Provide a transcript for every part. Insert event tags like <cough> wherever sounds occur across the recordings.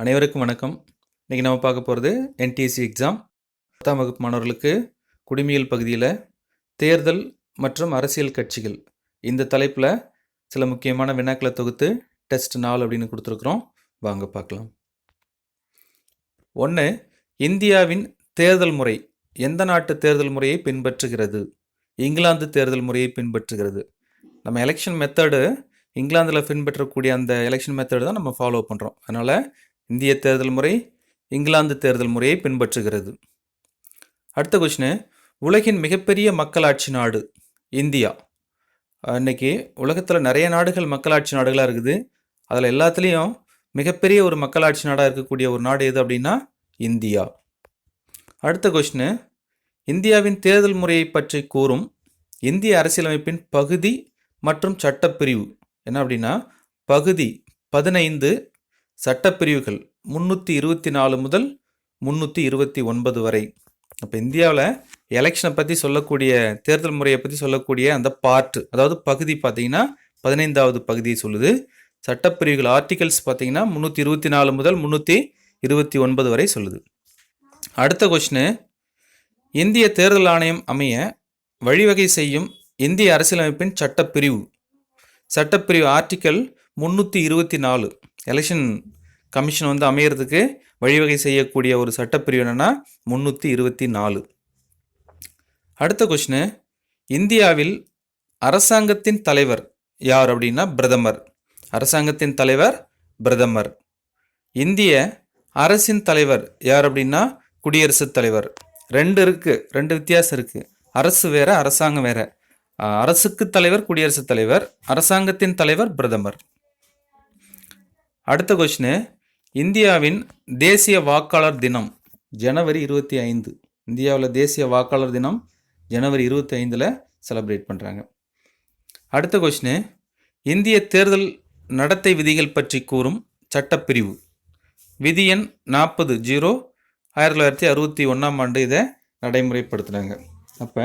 அனைவருக்கும் வணக்கம். இன்றைக்கி நம்ம பார்க்க போகிறது என்டிஎஸ்சி எக்ஸாம் பத்தாம் வகுப்பு மாணவர்களுக்கு குடிமியல் பகுதியில் தேர்தல் மற்றும் அரசியல் கட்சிகள். இந்த தலைப்பில் சில முக்கியமான வினாக்களை தொகுத்து டெஸ்ட் நாள் அப்படின்னு கொடுத்துருக்குறோம். வாங்க பார்க்கலாம். ஒன்று இந்தியாவின் தேர்தல் முறை எந்த நாட்டு தேர்தல் முறையை பின்பற்றுகிறது? இங்கிலாந்து தேர்தல் முறையை பின்பற்றுகிறது. நம்ம எலெக்ஷன் மெத்தடு இங்கிலாந்தில் பின்பற்றக்கூடிய அந்த எலெக்ஷன் மெத்தடு தான் நம்ம ஃபாலோ பண்ணுறோம் அதனால் இந்திய தேர்தல் முறை இங்கிலாந்து தேர்தல் முறையை பின்பற்றுகிறது. அடுத்த கொஷினு உலகின் மிகப்பெரிய மக்களாட்சி நாடு இந்தியா. இன்றைக்கி உலகத்தில் நிறைய நாடுகள் மக்களாட்சி நாடுகளாக இருக்குது. அதில் எல்லாத்துலேயும் மிகப்பெரிய ஒரு மக்களாட்சி நாடாக இருக்கக்கூடிய ஒரு நாடு எது அப்படின்னா இந்தியா. அடுத்த கொஷினு இந்தியாவின் தேர்தல் முறையை பற்றி கூறும் இந்திய அரசியலமைப்பின் பகுதி மற்றும் சட்டப்பிரிவு. என்ன அப்படின்னா பகுதி பதினைந்து சட்டப்பிரிவுகள் முந்நூற்றி இருபத்தி நாலு முதல் முந்நூற்றி இருபத்தி ஒன்பது வரை. அப்போ இந்தியாவில் எலெக்ஷனை பற்றி சொல்லக்கூடிய தேர்தல் முறையை பற்றி சொல்லக்கூடிய அந்த பார்ட்டு அதாவது பகுதி பார்த்தீங்கன்னா பதினைந்தாவது பகுதியை சொல்லுது. சட்டப்பிரிவுகள் ஆர்டிகல்ஸ் பார்த்தீங்கன்னா முந்நூற்றி இருபத்தி நாலு முதல் முந்நூற்றி இருபத்தி ஒன்பது வரை சொல்லுது. அடுத்த கொஷினு இந்திய தேர்தல் ஆணையம் அமைய வழிவகை செய்யும் இந்திய அரசியலமைப்பின் சட்டப்பிரிவு. சட்டப்பிரிவு ஆர்டிக்கல் முந்நூற்றி இருபத்தி நாலு. எலெக்ஷன் கமிஷன் வந்து அமையிறதுக்கு வழிவகை செய்யக்கூடிய ஒரு சட்டப்பிரிவு என்னென்னா முந்நூற்றி இருபத்தி நாலு. அடுத்த கொஷினு இந்தியாவில் அரசாங்கத்தின் தலைவர் யார் அப்படின்னா பிரதமர். அரசாங்கத்தின் தலைவர் பிரதமர். இந்திய அரசின் தலைவர் யார் அப்படின்னா குடியரசுத் தலைவர். ரெண்டு இருக்குது ரெண்டு வித்தியாசம் இருக்குது அரசு வேற அரசாங்கம் வேற. அரசுக்கு தலைவர் குடியரசுத் தலைவர் அரசாங்கத்தின் தலைவர் பிரதமர். அடுத்த கொஷினு இந்தியாவின் தேசிய வாக்காளர் தினம் ஜனவரி இருபத்தி ஐந்து. இந்தியாவில் தேசிய வாக்காளர் தினம் ஜனவரி இருபத்தி ஐந்தில் செலிப்ரேட் பண்ணுறாங்க அடுத்த கொஷினு இந்திய தேர்தல் நடத்தை விதிகள் பற்றி கூறும் சட்டப்பிரிவு. விதி எண் நாற்பது ஜீரோ. ஆயிரத்தி தொள்ளாயிரத்தி அறுபத்தி ஒன்றாம் ஆண்டு இதை நடைமுறைப்படுத்துனாங்க அப்போ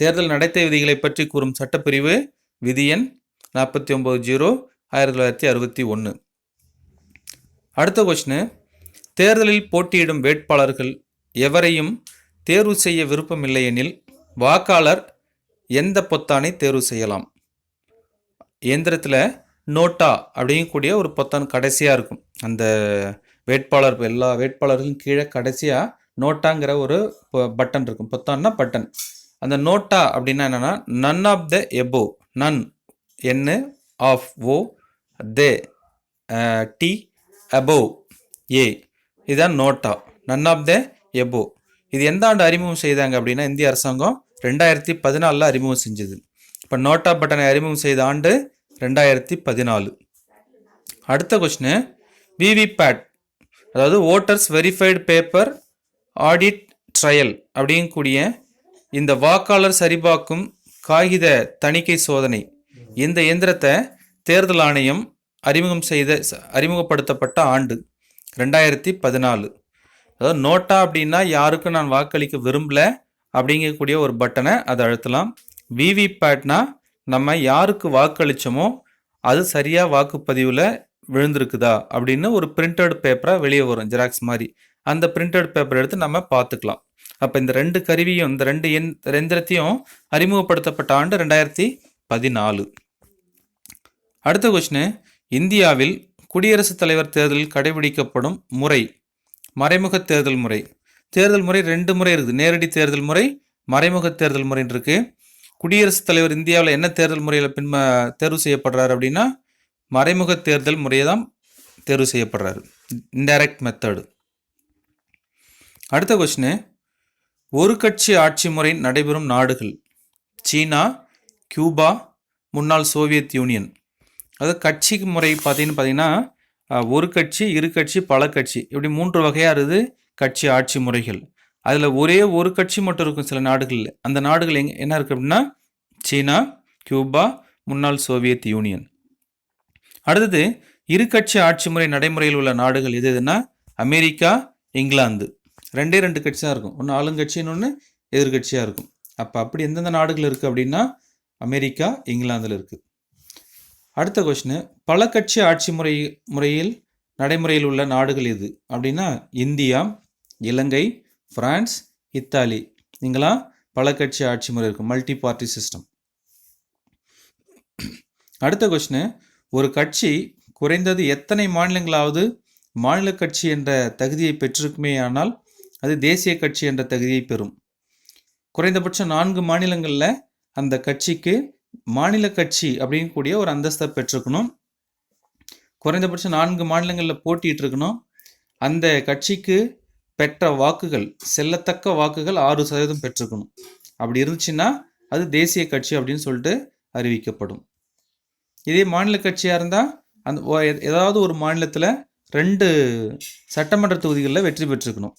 தேர்தல் நடத்தை விதிகளை பற்றி கூறும் சட்டப்பிரிவு விதி எண் நாற்பத்தி ஒம்பது ஜீரோ. ஆயிரத்தி தொள்ளாயிரத்தி அறுபத்தி ஒன்று அடுத்த கொஸ்டின் தேர்தலில் போட்டியிடும் வேட்பாளர்கள் எவரையும் தேர்வு செய்ய விருப்பமில்லை எனில் வாக்காளர் எந்த பொத்தானை தேர்வு செய்யலாம்? இயந்திரத்தில் நோட்டா அப்படிங்கக்கூடிய ஒரு பொத்தான் கடைசியாக இருக்கும். அந்த வேட்பாளர் எல்லா வேட்பாளர்களும் கீழே கடைசியாக நோட்டாங்கிற ஒரு பட்டன் இருக்கும். பொத்தான்னா பட்டன். அந்த நோட்டா அப்படின்னா என்னென்னா நன் ஆஃப் த எபோ நன் என்ன ஆஃப் ஓ தே டி அபோவ் ஏ இதுதான் NOTA none of the above இது எந்த ஆண்டு அறிமுகம் செய்தாங்க அப்படின்னா இந்திய அரசாங்கம் ரெண்டாயிரத்தி பதினாலில் அறிமுகம் செஞ்சது இப்போ நோட்டா பட்டனை அறிமுகம் செய்த ஆண்டு ரெண்டாயிரத்தி பதினாலு அடுத்த கொஸ்டின் விவிபேட் அதாவது voters verified paper audit trail அப்படிங்கக்கூடிய இந்த வாக்காளர் சரிபார்க்கும் காகித தணிக்கை சோதனை இந்த இயந்திரத்தை தேர்தல் ஆணையம் அறிமுகம் செய்த அறிமுகப்படுத்தப்பட்ட ஆண்டு ரெண்டாயிரத்தி பதினாலு. அதாவது நோட்டா அப்படின்னா யாருக்கும் நான் வாக்களிக்க விரும்பல அப்படிங்கக்கூடிய ஒரு பட்டனை அதை அழுத்தலாம். விவிபேட்னா நம்ம யாருக்கு வாக்களித்தோமோ அது சரியாக வாக்குப்பதிவில் விழுந்திருக்குதா அப்படின்னு ஒரு பிரிண்டட் பேப்பராக வெளியே வரும் ஜெராக்ஸ் மாதிரி. அந்த பிரிண்டட் பேப்பர் எடுத்து நம்ம பார்த்துக்கலாம். அப்போ இந்த ரெண்டு கருவியும் இந்த ரெண்டு எந்திரத்தையும் அறிமுகப்படுத்தப்பட்ட ஆண்டு ரெண்டாயிரத்தி பதினாலு. அடுத்த கொஸ்டின் இந்தியாவில் குடியரசுத் தலைவர் தேர்தலில் கடைபிடிக்கப்படும் முறை மறைமுக தேர்தல் முறை. தேர்தல் முறை ரெண்டு முறை இருக்குது. நேரடி தேர்தல் முறை மறைமுக தேர்தல் முறைன்னு இருக்குது குடியரசுத் தலைவர் இந்தியாவில் என்ன தேர்தல் முறையில் பின்ம தேர்வு செய்யப்படுறாரு அப்படின்னா மறைமுக தேர்தல் முறையை தான் தேர்வு செய்யப்படுறாரு. இன்டைரக்ட் மெத்தடு அடுத்த கொஸ்டின் ஒரு கட்சி ஆட்சி முறை நடைபெறும் நாடுகள் சீனா கியூபா முன்னாள் சோவியத் யூனியன். அதாவது கட்சி முறை பார்த்தீங்கன்னு பார்த்தீங்கன்னா ஒரு கட்சி இரு கட்சி பல கட்சி. இப்படி மூன்று வகையாக இருக்குது கட்சி ஆட்சி முறைகள். அதில் ஒரே ஒரு கட்சி மட்டும் இருக்கும் சில நாடுகளில். அந்த நாடுகள் எங் என்ன இருக்குது அப்படின்னா சீனா கியூபா முன்னாள் சோவியத் யூனியன். அடுத்தது இரு கட்சி ஆட்சி முறை நடைமுறையில் உள்ள நாடுகள் எது எதுன்னா அமெரிக்கா இங்கிலாந்து. ரெண்டே ரெண்டு கட்சி தான் இருக்கும். ஒன்று ஆளுங்கட்சின்னு ஒன்று எதிர்கட்சியாக இருக்கும். அப்போ அப்படி எந்தெந்த நாடுகள் இருக்குது அப்படின்னா அமெரிக்கா இங்கிலாந்தில் இருக்குது அடுத்த கொஸ்டின் பல கட்சி ஆட்சி முறை முறையில் நடைமுறையில் உள்ள நாடுகள் எது? அப்படின்னா இந்தியா இலங்கை பிரான்ஸ் இத்தாலி. இங்கெல்லாம் பல கட்சி ஆட்சி முறை இருக்குது மல்டி பார்ட்டி சிஸ்டம் அடுத்த கொஸ்டின் ஒரு கட்சி குறைந்தது எத்தனை மாநிலங்களாவது மாநில கட்சி என்ற தகுதியை பெற்றிருக்குமே ஆனால் அது தேசிய கட்சி என்ற தகுதியை பெறும். குறைந்தபட்சம் நான்கு மாநிலங்களில் அந்த கட்சிக்கு மாநில கட்சி அப்படின்னு கூடிய ஒரு அந்தஸ்தை பெற்றுக்கணும் குறைந்தபட்சம் நான்கு மாநிலங்களில் போட்டிட்டு இருக்கணும் அந்த கட்சிக்கு பெற்ற வாக்குகள் செல்லத்தக்க வாக்குகள் ஆறு சதவீதம் பெற்றுக்கணும் அப்படி இருந்துச்சுன்னா அது தேசிய கட்சி அப்படின்னு சொல்லிட்டு அறிவிக்கப்படும். இதே மாநில கட்சியாக இருந்தால் அந்த எ- ஏதாவது ஒரு மாநிலத்தில் ரெண்டு சட்டமன்ற தொகுதிகளில் வெற்றி பெற்றுக்கணும்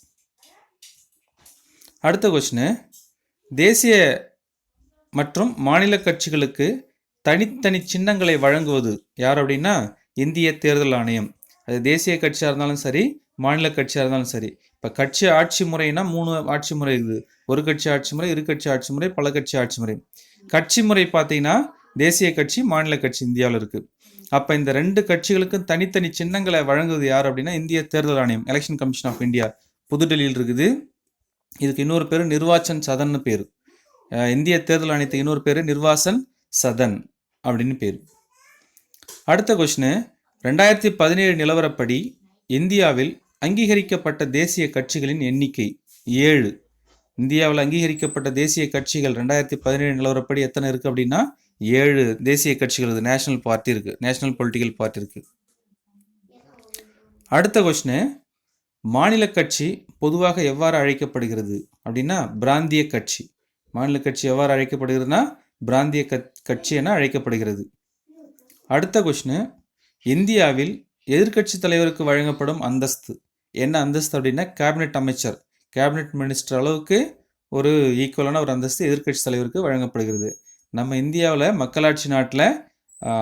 அடுத்த கொஸ்டின் தேசிய மற்றும் மாநில கட்சிகளுக்கு தனித்தனி சின்னங்களை வழங்குவது யார் அப்படின்னா இந்திய தேர்தல் ஆணையம். அது தேசிய கட்சியாக இருந்தாலும் சரி மாநில கட்சியாக இருந்தாலும் சரி. இப்போ கட்சி ஆட்சி முறைனா மூணு ஆட்சி முறை இருக்குது ஒரு கட்சி ஆட்சி முறை இரு கட்சி ஆட்சி முறை பல கட்சி ஆட்சி முறை. கட்சி முறை பார்த்தீங்கன்னா தேசிய கட்சி மாநில கட்சி இந்தியாவில் இருக்குது அப்போ இந்த ரெண்டு கட்சிகளுக்கும் தனித்தனி சின்னங்களை வழங்குவது யார் அப்படின்னா இந்திய தேர்தல் ஆணையம் எலெக்ஷன் கமிஷன் ஆஃப் இந்தியா புதுடெல்லியில் இருக்குது. இதுக்கு இன்னொரு பேர் நிர்வாச்சன் சதன்னு பேர். இந்திய தேர்தல் ஆணையத்துக்கு இன்னொரு பேர் நிர்வாசன் சதன் அப்படின்னு பேர். அடுத்த கொஷினு ரெண்டாயிரத்தி பதினேழு நிலவரப்படி இந்தியாவில் அங்கீகரிக்கப்பட்ட தேசிய கட்சிகளின் எண்ணிக்கை ஏழு. இந்தியாவில் அங்கீகரிக்கப்பட்ட தேசிய கட்சிகள் ரெண்டாயிரத்தி பதினேழு நிலவரப்படி எத்தனை இருக்குது அப்படின்னா ஏழு தேசிய கட்சிகள் இருக்குது நேஷனல் பார்ட்டி இருக்குது நேஷனல் பொலிட்டிக்கல் பார்ட்டி இருக்குது அடுத்த கொஷினு மாநில கட்சி பொதுவாக எவ்வாறு அழைக்கப்படுகிறது அப்படின்னா பிராந்திய கட்சி. மாநில கட்சி எவ்வாறு அழைக்கப்படுகிறதுனா பிராந்திய கட்சி என அழைக்கப்படுகிறது. அடுத்த கொஸ்டின் இந்தியாவில் எதிர்க்கட்சி தலைவருக்கு வழங்கப்படும் அந்தஸ்து. என்ன அந்தஸ்து அப்படின்னா கேபினெட் அமைச்சர். கேபினெட் மினிஸ்டர் அளவுக்கு ஒரு ஈக்குவலான ஒரு அந்தஸ்து எதிர்க்கட்சி தலைவருக்கு வழங்கப்படுகிறது. நம்ம இந்தியாவில் மக்களாட்சி நாட்டில்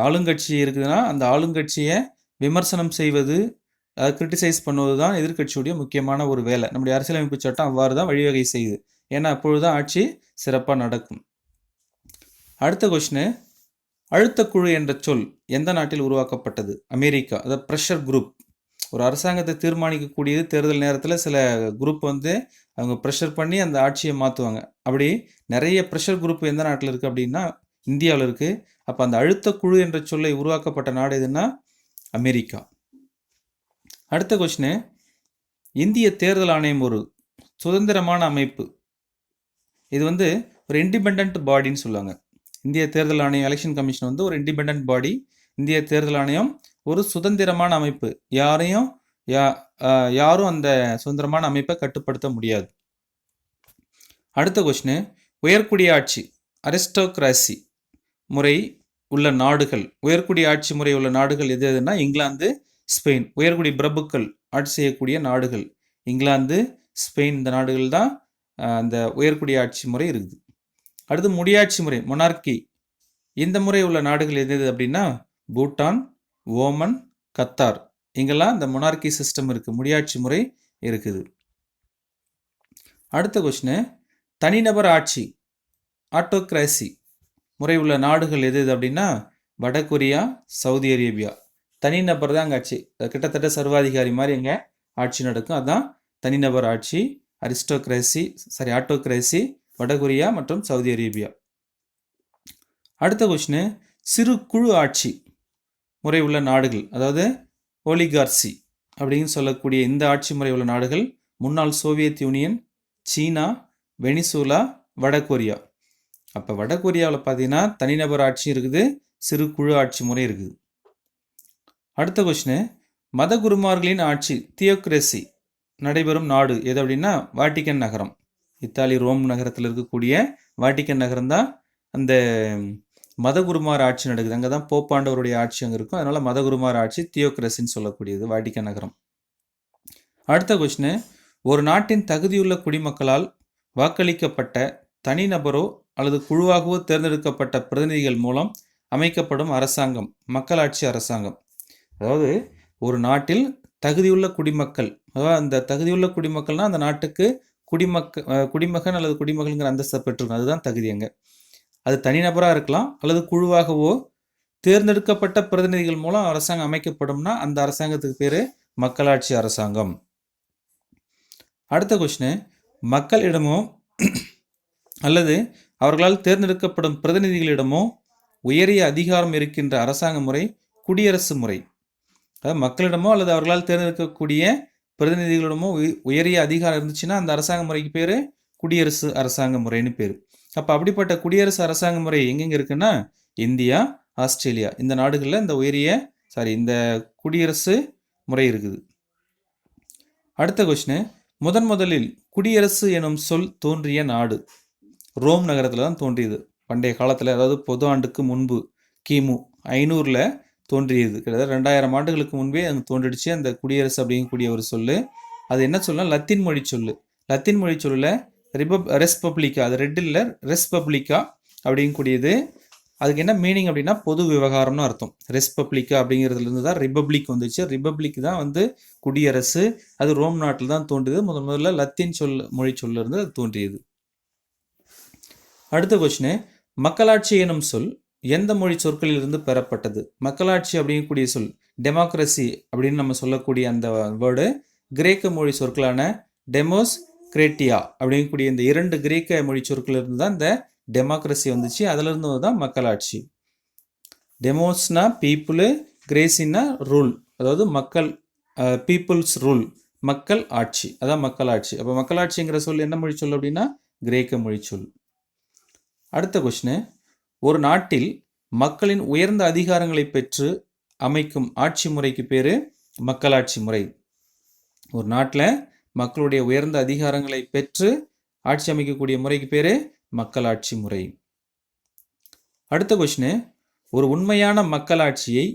ஆளுங்கட்சி இருக்குதுன்னா அந்த ஆளுங்கட்சியை விமர்சனம் செய்வது அதை கிரிட்டிசைஸ் பண்ணுவது தான் எதிர்க்கட்சியுடைய முக்கியமான ஒரு வேலை. நம்முடைய அரசியலமைப்பு சட்டம் அவ்வாறு தான் வழிவகை செய்யுது. ஏன்னா அப்பொழுதுதான் ஆட்சி சிறப்பாக நடக்கும். அடுத்த கொஸ்டின் அழுத்தக்குழு என்ற சொல் எந்த நாட்டில் உருவாக்கப்பட்டது? அமெரிக்கா அதாவது ப்ரெஷர் குரூப் ஒரு அரசாங்கத்தை தீர்மானிக்கக்கூடியது தேர்தல் நேரத்தில் சில குரூப் வந்து அவங்க ப்ரெஷர் பண்ணி அந்த ஆட்சியை மாற்றுவாங்க அப்படி நிறைய ப்ரெஷர் குரூப் எந்த நாட்டில் இருக்குது அப்படின்னா இந்தியாவில் இருக்குது அப்போ அந்த அழுத்தக்குழு என்ற சொல்லை உருவாக்கப்பட்ட நாடு எதுன்னா அமெரிக்கா. அடுத்த கொஷினு இந்திய தேர்தல் ஆணையம் ஒரு சுதந்திரமான அமைப்பு. இது வந்து ஒரு இண்டிபெண்ட் பாடின்னு சொல்லுவாங்க. இந்திய தேர்தல் ஆணையம் எலெக்ஷன் கமிஷன் வந்து ஒரு இண்டிபெண்ட் பாடி இந்திய தேர்தல் ஆணையம் ஒரு சுதந்திரமான அமைப்பு. யாரையும் யா யாரும் அந்த சுதந்திரமான அமைப்பை கட்டுப்படுத்த முடியாது. அடுத்த கொஸ்டின் உயர்குடி ஆட்சி அரிஸ்டோக்ராசி முறை உள்ள நாடுகள். உயர்குடி ஆட்சி முறை உள்ள நாடுகள் எது எதுனா இங்கிலாந்து ஸ்பெயின். உயர்குடி பிரபுக்கள் ஆட்சி செய்யக்கூடிய நாடுகள். இங்கிலாந்து ஸ்பெயின் இந்த நாடுகள் தான் அந்த உயர்குடி ஆட்சி முறை இருக்குது. அடுத்து முடியாட்சி முறை மொனார்கி இந்த முறை உள்ள நாடுகள் எது எது அப்படின்னா பூட்டான் ஓமன் கத்தார். இங்கெல்லாம் இந்த மொனார்கி சிஸ்டம் இருக்குது முடியாட்சி முறை இருக்குது. அடுத்த கொஸ்டின் தனிநபர் ஆட்சி ஆட்டோக்ராசி முறை உள்ள நாடுகள் எது எது அப்படின்னா வடகொரியா சவுதி அரேபியா. தனிநபர் தான் அங்கே ஆட்சி. அது கிட்டத்தட்ட சர்வாதிகாரி மாதிரி எங்கே ஆட்சி நடக்கும். அதுதான் தனிநபர் ஆட்சி அரிஸ்டோக்ரேசி சாரி ஆட்டோக்ரேசி வடகொரியா மற்றும் சவுதி அரேபியா. அடுத்த கொஷினு சிறு குழு ஆட்சி முறை உள்ள நாடுகள் அதாவது ஒலிகார்சி அப்படின்னு சொல்லக்கூடிய இந்த ஆட்சி முறை உள்ள நாடுகள் முன்னாள் சோவியத் யூனியன் சீனா வெனிசூலா வடகொரியா. அப்போ வடகொரியாவில் பார்த்தீங்கன்னா தனிநபர் ஆட்சி இருக்குது சிறு குழு ஆட்சி முறை இருக்குது. அடுத்த கொஷினு மத குருமார்களின் ஆட்சி தியோக்ரேசி நடைபெறும் நாடு எது அப்படின்னா வாட்டிக்கன் நகரம். இத்தாலி ரோம் நகரத்தில் இருக்கக்கூடிய வாட்டிக்கன் நகரம் தான் அந்த மதகுருமார் ஆட்சி நடக்குது. அங்கே தான் போப்பாண்டவருடைய ஆட்சி அங்கே இருக்கும். அதனால் மதகுருமார் ஆட்சி தியோக்ரஸின்னு சொல்லக்கூடியது வாட்டிக்கன் நகரம். அடுத்த கொஸ்டின் ஒரு நாட்டின் தகுதியுள்ள குடிமக்களால் வாக்களிக்கப்பட்ட தனிநபரோ அல்லது குழுவாகவோ தேர்ந்தெடுக்கப்பட்ட பிரதிநிதிகள் மூலம் அமைக்கப்படும் அரசாங்கம் மக்களாட்சி அரசாங்கம். அதாவது ஒரு நாட்டில் தகுதியுள்ள குடிமக்கள் அதாவது அந்த தகுதியுள்ள குடிமக்கள்னால் அந்த நாட்டுக்கு குடிமக்க குடிமகன் அல்லது குடிமகள்ங்கிற அந்தஸ்தை பெற்றிருக்கும் அதுதான் தகுதி அங்கே. அது தனிநபராக இருக்கலாம் அல்லது குழுவாகவோ தேர்ந்தெடுக்கப்பட்ட பிரதிநிதிகள் மூலம் அரசாங்கம் அமைக்கப்படும்னா அந்த அரசாங்கத்துக்கு பேர் மக்களாட்சி அரசாங்கம். அடுத்த கொஸ்டின் மக்களிடமோ <clears throat> அல்லது அவர்களால் தேர்ந்தெடுக்கப்படும் பிரதிநிதிகளிடமோ உயரிய அதிகாரம் இருக்கின்ற அரசாங்க முறை குடியரசு முறை. அதாவது மக்களிடமோ அல்லது அவர்களால் தேர்ந்தெடுக்கக்கூடிய பிரதிநிதிகளிடமோ உயரிய அதிகாரம் இருந்துச்சுன்னா அந்த அரசாங்க முறைக்கு பேர் குடியரசு அரசாங்க முறைன்னு பேர். அப்போ அப்படிப்பட்ட குடியரசு அரசாங்க முறை எங்கெங்க இருக்குன்னா இந்தியா ஆஸ்திரேலியா. இந்த நாடுகளில் இந்த உயரிய சாரி இந்த குடியரசு முறை இருக்குது. அடுத்த கொஸ்டின் முதன் முதலில் குடியரசு எனும் சொல் தோன்றிய நாடு. ரோம் நகரத்தில் தான் தோன்றியது. பண்டைய காலத்தில் அதாவது பொது ஆண்டுக்கு முன்பு கிமு ஐநூறில் தோன்றியது. கிட்டத்தட்ட ரெண்டாயிரம் ஆண்டுகளுக்கு முன்பே அங்கே தோன்றிடுச்சு அந்த குடியரசு அப்படிங்கக்கூடிய ஒரு சொல்லு. அது என்ன சொல்லலாம் லத்தீன் மொழி சொல்லு. லத்தீன் மொழி சொல்லில் ரிபப் ரெஸ்பப்ளிக்கா அது ரெட் இல்லை ரெஸ்பப்ளிக்கா அப்படிங்கக்கூடியது. அதுக்கு என்ன மீனிங் அப்படின்னா பொது விவகாரம்னு அர்த்தம். ரெஸ்பப்ளிக்கா அப்படிங்கிறதுலேருந்து தான் ரிபப்ளிக் வந்துச்சு. ரிபப்ளிக் தான் வந்து குடியரசு. அது ரோம் நாட்டில் தான் தோன்றியது. முதன் முதல்ல லத்தீன் சொல் மொழி சொல்லிருந்து அது தோன்றியது. அடுத்த கொஸ்டின் மக்களாட்சி எனும் சொல் எந்த மொழி சொற்களிலிருந்து பெறப்பட்டது? மக்களாட்சி அப்படிங்கக்கூடிய சொல் டெமோக்ரஸி அப்படின்னு நம்ம சொல்லக்கூடிய அந்த வேர்டு கிரேக்க மொழி சொற்களான டெமோஸ் கிரேட்டியா அப்படிங்கக்கூடிய இந்த இரண்டு கிரேக்க மொழி சொற்களிலிருந்து தான் இந்த டெமோக்ரஸி வந்துச்சு. அதிலிருந்து தான் மக்களாட்சி. டெமோஸ்னா பீப்புளு கிரேசின்னா ரூல் அதாவது மக்கள் பீப்புள்ஸ் ரூல் மக்கள் ஆட்சி. அதான் மக்களாட்சி. அப்போ மக்களாட்சிங்கிற சொல் என்ன மொழி சொல் அப்படின்னா கிரேக்க மொழி சொல். அடுத்த கொஷினு ஒரு நாட்டில் மக்களின் உயர்ந்த அதிகாரங்களை பெற்று அமைக்கும் ஆட்சி முறைக்கு பேர் மக்களாட்சி முறை. ஒரு நாட்டில் மக்களுடைய உயர்ந்த அதிகாரங்களை பெற்று ஆட்சி அமைக்கக்கூடிய முறைக்கு பேர் மக்களாட்சி முறை. அடுத்த கொஷினு ஒரு உண்மையான மக்களாட்சியை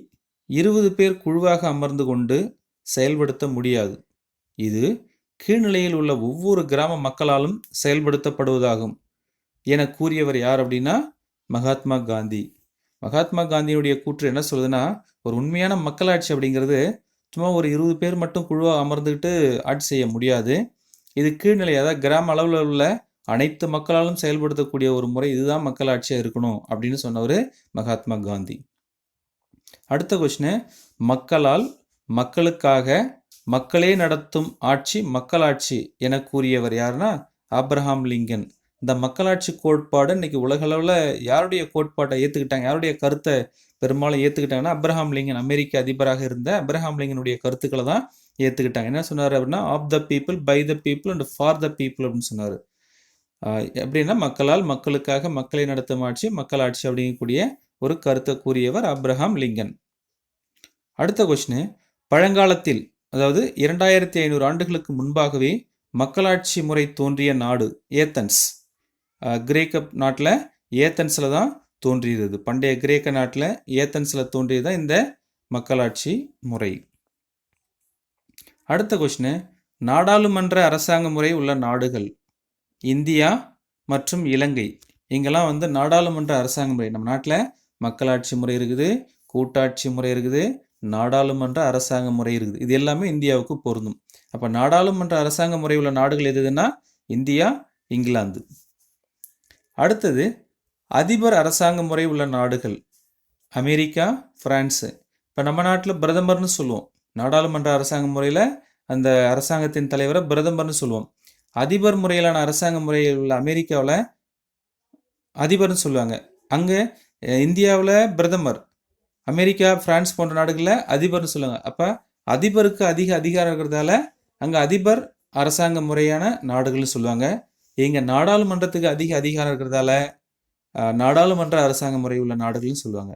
இருபது பேர் குழுவாக அமர்ந்து கொண்டு செயல்படுத்த முடியாது. இது கீழ்நிலையில் உள்ள ஒவ்வொரு கிராம மக்களாலும் செயல்படுத்தப்படுவதாகும். என கூறியவர் யார் அப்படின்னா மகாத்மா காந்தி. மகாத்மா காந்தியினுடைய கூற்று என்ன சொல்லுதுன்னா ஒரு உண்மையான மக்களாட்சி அப்படிங்கிறது சும்மா ஒரு இருபது பேர் மட்டும் குழுவாக அமர்ந்துக்கிட்டு ஆட்சி செய்ய முடியாது. இது கீழ்நிலை அதாவது கிராம அளவில் உள்ள அனைத்து மக்களாலும் செயல்படுத்தக்கூடிய ஒரு முறை இதுதான் மக்களாட்சியாக இருக்கணும் அப்படின்னு சொன்னவர் மகாத்மா காந்தி. அடுத்த கொஸ்டின் மக்களால் மக்களுக்காக மக்களே நடத்தும் ஆட்சி மக்களாட்சி என கூறியவர் யாருன்னா ஆப்ரஹாம் லிங்கன். இந்த மக்களாட்சி கோட்பாடு இன்னைக்கு உலகளவில் யாருடைய கோட்பாட்டை ஏற்றுக்கிட்டாங்க யாருடைய கருத்தை பெரும்பாலும் ஏற்றுக்கிட்டாங்கன்னா அப்ரஹாம் லிங்கன் அமெரிக்க அதிபராக இருந்த அப்ரஹாம் லிங்கனுடைய கருத்துக்களை தான் ஏற்றுக்கிட்டாங்க என்ன சொன்னார் அப்படின்னா of the people by the people and for the people அப்படின்னு சொன்னார். எப்படின்னா மக்களால் மக்களுக்காக மக்களை நடத்தும் ஆட்சி மக்களாட்சி அப்படிங்கக்கூடிய ஒரு கருத்தை கூறியவர் அப்ரஹாம் லிங்கன். அடுத்த கொஸ்டின் பழங்காலத்தில் அதாவது இரண்டாயிரத்தி ஐநூறு ஆண்டுகளுக்கு முன்பாகவே மக்களாட்சி முறை தோன்றிய நாடு ஏத்தன்ஸ். கிரேக்க நாட்டில் ஏத்தன்ஸில் தான் தோன்றியது. பண்டைய கிரேக்க நாட்டில் ஏத்தன்ஸில் தோன்றியது தான் இந்த மக்களாட்சி முறை. அடுத்த கொஸ்டின் நாடாளுமன்ற அரசாங்க முறை உள்ள நாடுகள். இந்தியா மற்றும் இலங்கை. இங்கெல்லாம் வந்து நாடாளுமன்ற அரசாங்க முறை. நம்ம நாட்டில் மக்களாட்சி முறை இருக்குது கூட்டாட்சி முறை இருக்குது நாடாளுமன்ற அரசாங்க முறை இருக்குது. இது எல்லாமே இந்தியாவுக்கு பொருந்தும். அப்போ நாடாளுமன்ற அரசாங்க முறை உள்ள நாடுகள் எதுன்னா இந்தியா இங்கிலாந்து. அடுத்தது அதிபர் அரசாங்க முறை உள்ள நாடுகள். அமெரிக்கா பிரான்ஸு இப்போ நம்ம நாட்டில் பிரதமர்னு சொல்லுவோம். நாடாளுமன்ற அரசாங்க முறையில் அந்த அரசாங்கத்தின் தலைவரை பிரதமர்னு சொல்லுவோம். அதிபர் முறையிலான அரசாங்க முறையில் உள்ள அமெரிக்காவில் அதிபர்னு சொல்லுவாங்க. அங்கே இந்தியாவில் பிரதமர். அமெரிக்கா பிரான்ஸ் போன்ற நாடுகளில் அதிபர்னு சொல்லுவாங்க. அப்போ அதிபருக்கு அதிக அதிகாரம் இருக்கிறதால அங்கே அதிபர் அரசாங்க முறையான நாடுகள்னு சொல்லுவாங்க. இங்கே நாடாளுமன்றத்துக்கு அதிக அதிகாரம் இருக்கிறதால நாடாளுமன்ற அரசாங்க முறை உள்ள நாடுகள்னு சொல்லுவாங்க.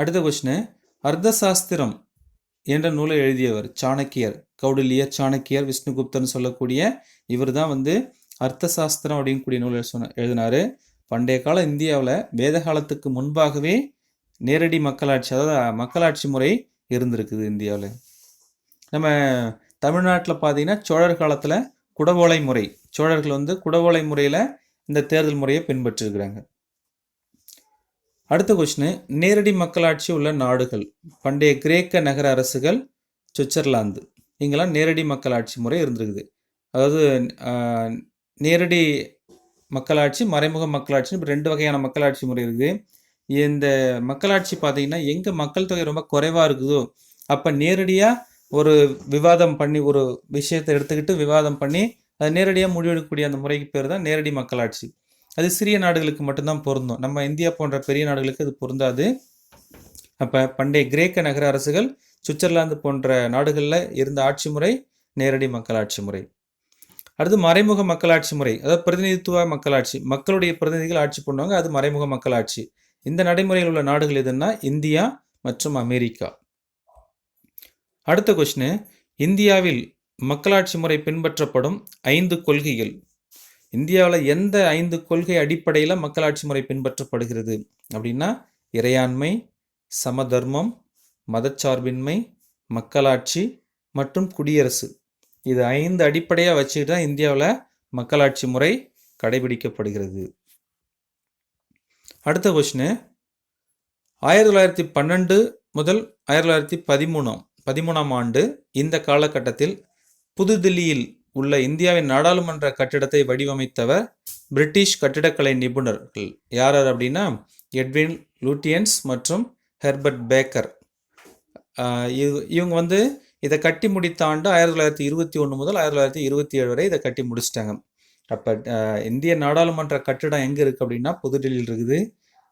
அடுத்த கொஸ்டின் அர்த்தசாஸ்திரம் என்ற நூலை எழுதியவர் சாணக்கியர் கௌடில்யர் சாணக்கியர் விஷ்ணுகுப்தர்னு சொல்லக்கூடிய இவர் தான் வந்து அர்த்தசாஸ்திரம் அப்படிங்கக்கூடிய நூலை சொன்ன எழுதினாரு. பண்டைய கால இந்தியாவில் வேத காலத்துக்கு முன்பாகவே நேரடி மக்களாட்சி அதாவது மக்களாட்சி முறை இருந்திருக்குது இந்தியாவில். நம்ம தமிழ்நாட்டில் பார்த்தீங்கன்னா சோழர் காலத்தில் குடவோலை முறை. சோழர்கள் வந்து குடவோலை முறையில் இந்த தேர்தல் முறையை பின்பற்றிருக்கிறாங்க. அடுத்த கொஸ்டின் நேரடி மக்களாட்சி உள்ள நாடுகள் பண்டைய கிரேக்க நகர அரசுகள் சுவிட்சர்லாந்து. இங்கெல்லாம் நேரடி மக்களாட்சி முறை இருந்திருக்குது. அதாவது நேரடி மக்களாட்சி மறைமுக மக்களாட்சி இப்போ ரெண்டு வகையான மக்களாட்சி முறை இருக்குது. இந்த மக்களாட்சி பார்த்தீங்கன்னா எங்கே மக்கள் தொகை ரொம்ப குறைவாக இருக்குதோ அப்போ நேரடியாக ஒரு விவாதம் பண்ணி ஒரு விஷயத்தை எடுத்துக்கிட்டு விவாதம் பண்ணி அதை நேரடியாக முடிவெடுக்கக்கூடிய அந்த முறைக்கு பேர் தான் நேரடி மக்களாட்சி. அது சிறிய நாடுகளுக்கு மட்டும்தான் பொருந்தும். நம்ம இந்தியா போன்ற பெரிய நாடுகளுக்கு அது பொருந்தாது. அப்போ பண்டைய கிரேக்க நகர அரசுகள் சுவிட்சர்லாந்து போன்ற நாடுகளில் இருந்த ஆட்சி முறை நேரடி மக்களாட்சி முறை. அடுத்து மறைமுக மக்களாட்சி முறை. அதாவது பிரதிநிதித்துவ மக்களாட்சி. மக்களுடைய பிரதிநிதிகள் ஆட்சி பண்ணுவாங்க அது மறைமுக மக்களாட்சி. இந்த நடைமுறையில் உள்ள நாடுகள் எதுன்னா இந்தியா மற்றும் அமெரிக்கா. அடுத்த கொஸ்டின் இந்தியாவில் மக்களாட்சி முறை பின்பற்றப்படும் ஐந்து கொள்கைகள். இந்தியாவில் எந்த ஐந்து கொள்கை அடிப்படையில் மக்களாட்சி முறை பின்பற்றப்படுகிறது? அப்படின்னா இறையாண்மை சமதர்மம் மதச்சார்பின்மை மக்களாட்சி மற்றும் குடியரசு. இது ஐந்து அடிப்படையாக வச்சுக்கிட்டு தான் இந்தியாவில் மக்களாட்சி முறை கடைபிடிக்கப்படுகிறது. அடுத்த கொஷினு ஆயிரத்தி தொள்ளாயிரத்தி பன்னெண்டு முதல் ஆயிரத்தி தொள்ளாயிரத்தி பதிமூணாம் பதிமூணாம் ஆண்டு இந்த காலகட்டத்தில் புதுதில்லியில் உள்ள இந்தியாவின் நாடாளுமன்ற கட்டிடத்தை வடிவமைத்தவர் பிரிட்டிஷ் கட்டிடக்கலை நிபுணர்கள். யார் யார் அப்படின்னா எட்வின் லூட்டியன்ஸ் மற்றும் ஹெர்பர்ட் பேக்கர். இவங்க வந்து இதை கட்டி முடித்த ஆண்டு ஆயிரத்தி தொள்ளாயிரத்தி இருபத்தி ஒன்று முதல் ஆயிரத்தி தொள்ளாயிரத்தி இருபத்தி ஏழு வரை இதை கட்டி முடிச்சிட்டாங்க. அப்போ இந்திய நாடாளுமன்ற கட்டிடம் எங்கே இருக்குது அப்படின்னா புதுடெல்லியில் இருக்குது.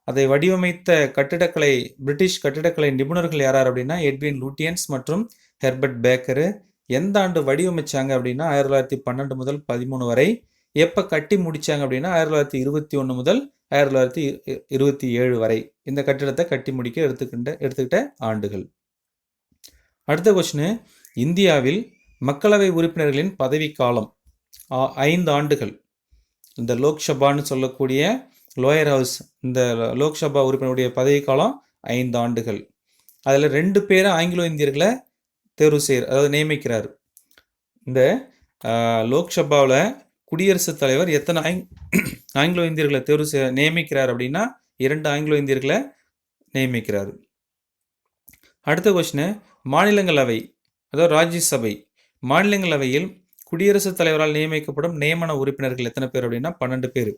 அதை வடிவமைத்த கட்டிடக்கலை பிரிட்டிஷ் கட்டிடக்கலை நிபுணர்கள் யார் யார் அப்படின்னா எட்வின் லூட்டியன்ஸ் மற்றும் ஹெர்பர்ட் பேக்கரு. எந்த ஆண்டு வடிவமைச்சாங்க அப்படின்னா ஆயிரத்தி தொள்ளாயிரத்தி பன்னெண்டு முதல் பதிமூணு வரை. எப்போ கட்டி முடிச்சாங்க அப்படின்னா ஆயிரத்தி தொள்ளாயிரத்தி இருபத்தி ஒன்று முதல் ஆயிரத்தி தொள்ளாயிரத்தி இருபத்தி ஏழு வரை. இந்த கட்டிடத்தை கட்டி முடிக்க எடுத்துக்கிட்ட எடுத்துக்கிட்ட ஆண்டுகள். அடுத்த கொஸ்டின் இந்தியாவில் மக்களவை உறுப்பினர்களின் பதவிக்காலம் ஆ- ஐந்து ஆண்டுகள். இந்த லோக்சபான்னு சொல்லக்கூடிய லோயர் ஹவுஸ் இந்த லோக்சபா உறுப்பினருடைய பதவிக்காலம் ஐந்து ஆண்டுகள். அதில் ரெண்டு பேரை ஆங்கிலோ இந்தியர்களை தேர்வு செய்கிறார் அதாவது நியமிக்கிறார். இந்த லோக்சபாவில் குடியரசுத் தலைவர் எத்தனை ஆங் <clears throat> ஆங்கிலோ இந்தியர்களை தேர்வு செய்ய நியமிக்கிறார் அப்படின்னா இரண்டு ஆங்கிலோ இந்தியர்களை நியமிக்கிறார். அடுத்த கொஸ்டின் மாநிலங்களவை அதாவது ராஜ்யசபை மாநிலங்களவையில் குடியரசுத் தலைவரால் நியமிக்கப்படும் நியமன உறுப்பினர்கள் எத்தனை பேர் அப்படின்னா பன்னெண்டு பேர்.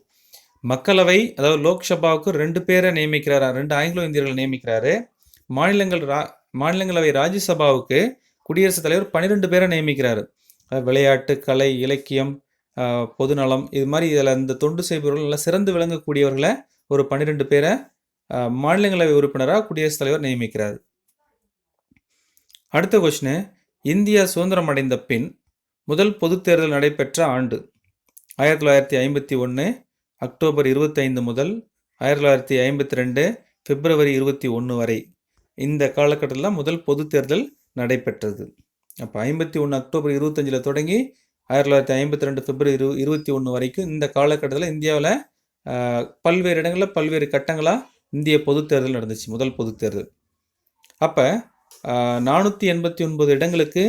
மக்களவை அதாவது லோக்சபாவுக்கு ரெண்டு பேரை நியமிக்கிறாரா ரெண்டு ஆங்கிலோ இந்தியர்கள் நியமிக்கிறாரு. மாநிலங்கள் ரா மாநிலங்களவை ராஜ்யசபாவுக்கு குடியரசுத் தலைவர் பன்னிரெண்டு பேரை நியமிக்கிறாரு. அதாவது விளையாட்டு கலை இலக்கியம் பொதுநலம் இது மாதிரி இதில் இந்த தொண்டு செய்பவர்கள் நல்லா சிறந்து விளங்கக்கூடியவர்களை ஒரு பன்னிரெண்டு பேரை மாநிலங்களவை உறுப்பினராக குடியரசுத் தலைவர் நியமிக்கிறார். அடுத்த கொஸ்டின் இந்தியா சுதந்திரம் அடைந்த பின் முதல் பொதுத் தேர்தல் நடைபெற்ற ஆண்டு ஆயிரத்தி தொள்ளாயிரத்தி ஐம்பத்தி ஒன்று அக்டோபர் இருபத்தைந்து முதல் ஆயிரத்தி தொள்ளாயிரத்தி ஐம்பத்தி ரெண்டு பிப்ரவரி இருபத்தி ஒன்று வரை. இந்த காலகட்டத்தில் முதல் பொது தேர்தல் நடைபெற்றது. அப்போ ஐம்பத்தி ஒன்று அக்டோபர் இருபத்தஞ்சில் தொடங்கி ஆயிரத்தி தொள்ளாயிரத்தி ஐம்பத்தி ரெண்டு பிப்ரவரி இரு இருபத்தி ஒன்று வரைக்கும் இந்த காலகட்டத்தில் இந்தியாவில் பல்வேறு இடங்களில் பல்வேறு கட்டங்களாக இந்திய பொது தேர்தல் நடந்துச்சு முதல் பொது தேர்தல். அப்போ நானூற்றி எண்பத்தி ஒன்பது இடங்களுக்கு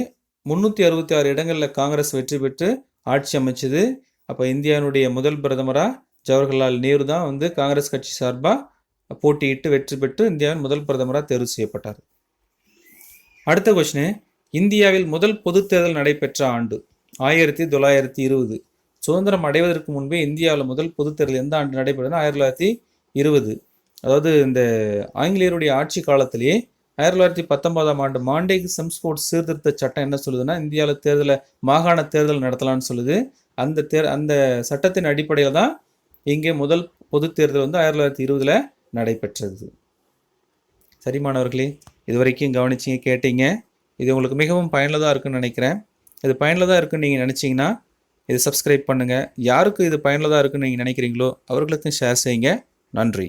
முந்நூற்றி அறுபத்தி ஆறு இடங்களில் காங்கிரஸ் வெற்றி பெற்று ஆட்சி அமைச்சது. அப்போ இந்தியாவினுடைய முதல் பிரதமராக ஜவஹர்லால் நேரு தான் வந்து காங்கிரஸ் கட்சி சார்பாக போட்டியிட்டு வெற்றி பெற்று இந்தியாவின் முதல் பிரதமராக தேர்வு செய்யப்பட்டார். அடுத்த கொஸ்டினு இந்தியாவில் முதல் பொதுத் தேர்தல் நடைபெற்ற ஆண்டு ஆயிரத்தி தொள்ளாயிரத்தி இருபது. சுதந்திரம் அடைவதற்கு முன்பே இந்தியாவில் முதல் பொது தேர்தல் எந்த ஆண்டு நடைபெறுதுன்னா ஆயிரத்தி தொள்ளாயிரத்தி இருபது. அதாவது இந்த ஆங்கிலேயருடைய ஆட்சி காலத்திலேயே ஆயிரத்தி தொள்ளாயிரத்தி பத்தொன்பதாம் ஆண்டு மாண்டேக் செம்ஸ்போர்ட் சீர்திருத்த சட்டம் என்ன சொல்லுதுன்னா இந்தியாவில் தேர்தலை மாகாண தேர்தல் நடத்தலாம்னு சொல்லுது. அந்த தேர் அந்த சட்டத்தின் அடிப்படையில் தான் இங்கே முதல் பொது தேர்தல் வந்து ஆயிரத்தி தொள்ளாயிரத்தி இருபதில் நடைபெற்றது. சரி மாணவர்களே இது வரைக்கும் கவனிச்சிங்க கேட்டீங்க. இது உங்களுக்கு மிகவும் பயனுள்ளதாக இருக்குன்னு நினைக்கிறேன். இது பயனுள்ளதாக இருக்குன்னு நீங்கள் நினச்சிங்கன்னா இது சப்ஸ்கிரைப் பண்ணுங்கள் யாருக்கு இது பயனுள்ளதாக இருக்குன்னு நீங்கள் நினைக்கிறீங்களோ அவர்களுக்கும் ஷேர் செய்யுங்க. நன்றி.